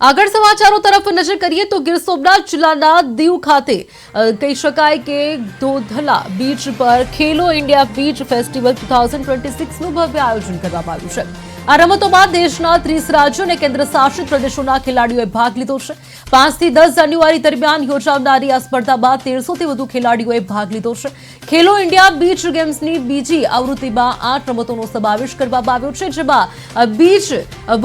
આગળ સમાચારો તરફ નજર કરીએ તો ગીર સોમનાથ જિલ્લાના દીવ ખાતે કહી શકાય કે ધોધલા બીચ પર Khelo India beach festival two thousand twenty સિક્સનું ભવ્ય આયોજન કરવામાં આવ્યું છે. આ રમતોમાં દેશના ત્રીસ રાજ્યો અને કેન્દ્ર શાસિત પ્રદેશોના ખેલાડીઓએ ભાગ લીધો છે. પાંચથી દસ જાન્યુઆરી દરમિયાન યોજાનારી આ સ્પર્ધામાં તેરસોથી વધુ ખેલાડીઓએ ભાગ લીધો છે. ખેલો ઇન્ડિયા બીચ ગેમ્સની બીજી આવૃત્તિમાં આઠ રમતોનો સમાવેશ કરવામાં આવ્યો છે, જેમાં beach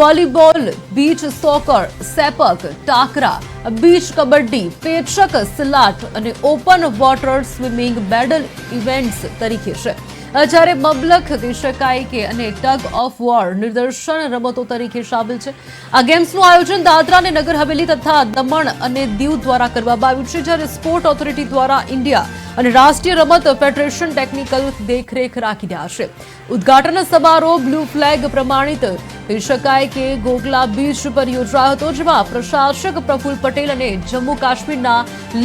volleyball, beach soccer, sepak, takraw, beach kabaddi, pencak, silat અને open water swimming medal events તરીકે છે. જ્યારે મબલખ કહી શકાય કે અને ટગ ઓફ વોર નિદર્શન રમતો તરીકે સામેલ છે. આ ગેમ્સનું આયોજન દાદરા અને નગર હવેલી તથા દમણ અને દીવ દ્વારા કરવામાં આવ્યું છે, જ્યારે સ્પોર્ટ ઓથોરિટી દ્વારા ઇન્ડિયા અને રાષ્ટ્રીય રમત ફેડરેશન ટેકનિકલ દેખરેખ રાખી રહ્યા છે. ઉદ્ઘાટન સમારોહ બ્લુ ફ્લેગ પ્રમાણિત કહી શકાય કે ગોગલા બીચ પર યોજાયો હતો, જેમાં પ્રશાસક પ્રફુલ પટેલ અને જમ્મુ કાશ્મીરના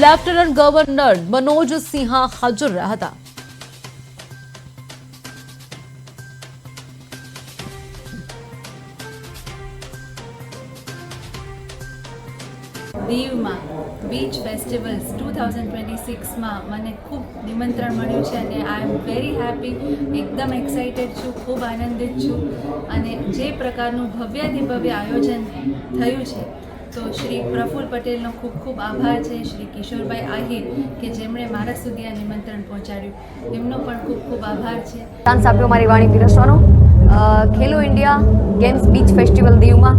લેફ્ટનન્ટ ગવર્નર મનોજ સિંહા હાજર રહ્યા હતા. દીવમાં beach festivals two thousand twenty સિક્સમાં મને ખૂબ નિમંત્રણ મળ્યું છે અને આઈ એમ વેરી હેપી, એકદમ એક્સાઇટેડ છું, ખૂબ આનંદિત છું અને જે પ્રકારનું ભવ્યાથી ભવ્ય આયોજન થયું છે, તો શ્રી પ્રફુલ પટેલનો ખૂબ ખૂબ આભાર છે, શ્રી કિશોરભાઈ આહિર કે જેમણે મારા સુધી આ નિમંત્રણ પહોંચાડ્યું. એમનો પણ ખૂબ ખૂબ આભાર છે. ડાન્સ આપ્યો મારી વાણી પીરસવાનો Khelo India games beach festival દીવમાં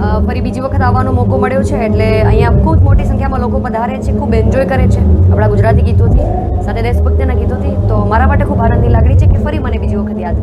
ફરી બીજી વખત આવવાનો મોકો મળ્યો છે એટલે અહીંયા ખૂબ મોટી સંખ્યામાં લોકો પધારે છે, ખૂબ એન્જોય કરે છે આપણા ગુજરાતી ગીતોથી, સાથે દેશભક્તિના ગીતોથી. તો મારા માટે ખૂબ આનંદની લાગણી છે કે ફરી મને બીજી વખત યાદ